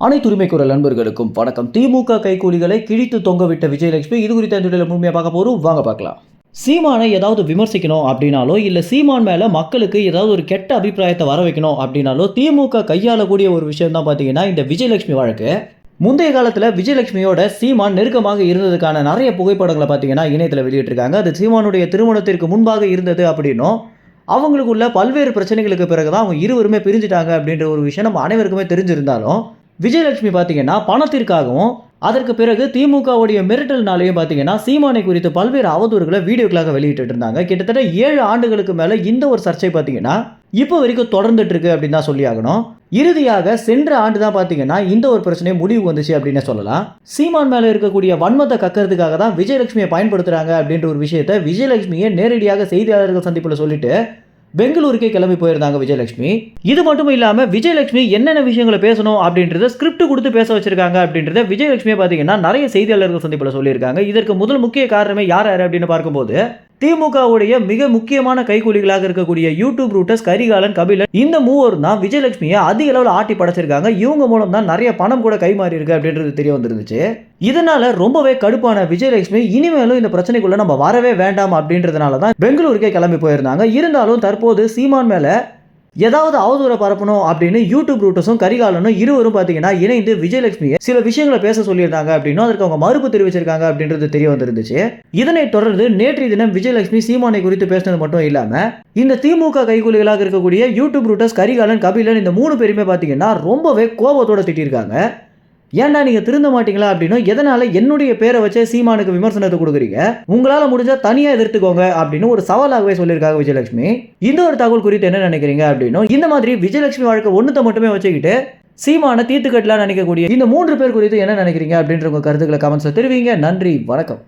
அனைத்து உரிமை குரல் நண்பர்களுக்கும் வணக்கம். திமுக கைக்கூலிகளை கிழித்து தொங்கவிட்ட விஜயலட்சுமி இது குறித்த இந்த முழுமையாக பார்க்க போறோம். வாங்க பார்க்கலாம். சீமானை ஏதாவது விமர்சிக்கணும் அப்படின்னாலோ இல்லை சீமான் மேலே மக்களுக்கு ஏதாவது ஒரு கெட்ட அபிப்பிராயத்தை வர வைக்கணும் அப்படின்னாலோ திமுக கையாளக்கூடிய ஒரு விஷயம் தான் பார்த்தீங்கன்னா இந்த விஜயலட்சுமி வழக்கு. முந்தைய காலத்தில் விஜயலட்சுமியோட சீமான் நெருக்கமாக இருந்ததுக்கான நிறைய புகைப்படங்களை பார்த்தீங்கன்னா இணையத்தில் வெளியிட்டிருக்காங்க. அது சீமானுடைய திருமணத்திற்கு முன்பாக இருந்தது அப்படின்னும் அவங்களுக்குள்ள பல்வேறு பிரச்சனைகளுக்கு பிறகு தான் அவங்க இருவருமே பிரிஞ்சுட்டாங்க அப்படின்ற ஒரு விஷயம் நம்ம அனைவருக்குமே தெரிஞ்சிருந்தாலும் விஜயலட்சுமி பார்த்தீங்கன்னா பணத்திற்காகவும் அதற்கு பிறகு திமுகவுடைய மிரட்டல்னாலையும் பார்த்தீங்கன்னா சீமானை குறித்து பல்வேறு அவதூறுகளை வீடியோக்களாக வெளியிட்டு இருந்தாங்க கிட்டத்தட்ட ஏழு ஆண்டுகளுக்கு மேலே இந்த ஒரு சர்ச்சை பார்த்தீங்கன்னா இப்போ வரைக்கும் தொடர்ந்துட்டு இருக்கு அப்படின்னு தான் சொல்லி ஆகணும். இறுதியாக சென்ற ஆண்டு தான் பார்த்தீங்கன்னா இந்த ஒரு பிரச்சனை முடிவு வந்துச்சு அப்படின்னு சொல்லலாம். சீமான் மேலே இருக்கக்கூடிய வன்மத்தை கக்கிறதுக்காக தான் விஜயலட்சுமியை பயன்படுத்துறாங்க அப்படின்ற ஒரு விஷயத்தை விஜயலட்சுமியை நேரடியாக செய்தியாளர்கள் சந்திப்பில் சொல்லிட்டு பெங்களூருக்கே கிளம்பி போயிருந்தாங்க விஜயலட்சுமி. இது மட்டும் இல்லாமல் விஜயலட்சுமி என்னென்ன விஷயங்களை பேசணும் அப்படின்றத ஸ்கிரிப்ட் கொடுத்து பேச வச்சிருக்காங்க அப்படின்றத விஜயலட்சுமியை பார்த்தீங்கன்னா நிறைய செய்தியாளர்கள் சந்திப்பில் சொல்லியிருக்காங்க. இதற்கு முதல் முக்கிய காரணமே யார் யார் அப்படின்னு பார்க்கும்போது திமுகவுடைய மிக முக்கியமான கைக்கூலிகளாக இருக்கக்கூடிய யூடியூப் ரூட்டர்ஸ் கரிகாலன் கபிலன் இந்த மூவரும் தான் விஜயலட்சுமியை அதிக அளவில் ஆட்டி படைச்சிருக்காங்க. இவங்க மூலம் தான் நிறைய பணம் கூட கைமாறி இருக்கு அப்படின்றது தெரிய வந்துருந்துச்சு. இதனால ரொம்பவே கடுப்பான விஜயலட்சுமி இனிமேலும் இந்த பிரச்சனைக்குள்ள நம்ம வரவே வேண்டாம் அப்படின்றதுனால தான் பெங்களூருக்கே கிளம்பி போயிருந்தாங்க. இருந்தாலும் தற்போது சீமான் மேல ஏதாவது அவதூறை பரப்பணும் அப்படின்னு யூடியூப் ரூட்டஸும் கரிகாலனும் இருவரும் பார்த்தீங்கன்னா இணைந்து விஜயலட்சுமியை சில விஷயங்களை பேச சொல்லியிருந்தாங்க அப்படின்னும் அதற்கு அவங்க மறுப்பு தெரிவிச்சிருக்காங்க அப்படின்றது தெரிய வந்திருந்துச்சு. இதனைத் தொடர்ந்து நேற்றைய தினம் விஜயலட்சுமி சீமானை குறித்து பேசினது மட்டும் இல்லாமல் இந்த திமுக கைகூலிகளாக இருக்கக்கூடிய யூடியூப் ரூட்டஸ் கரிகாலன் கபிலன் இந்த மூணு பேருமே பார்த்தீங்கன்னா ரொம்பவே கோபத்தோட திட்டியிருக்காங்க ஏன்டா நீங்க திருந்த மாட்டீங்களா அப்படின்னு எதனால என்னுடைய பேரை வச்சு சீமானுக்கு விமர்சனத்தை கொடுக்குறீங்க? உங்களால முடிஞ்சா தனியா எதிர்த்துக்கோங்க அப்படின்னு ஒரு சவாலாகவே சொல்லியிருக்காங்க விஜயலட்சுமி. இந்த ஒரு தகவல் குறித்து என்ன நினைக்கிறீங்க அப்படின்னும் இந்த மாதிரி விஜயலட்சுமி வாழ்க்கை ஒன்றத்தை மட்டுமே வச்சுக்கிட்டு சீமான தீர்த்து நினைக்கக்கூடிய இந்த மூன்று பேர் குறித்து என்ன நினைக்கிறீங்க அப்படின்ற உங்க கருத்துக்களை கமெண்ட்ஸ்ல தெரிவிங்க. நன்றி வணக்கம்.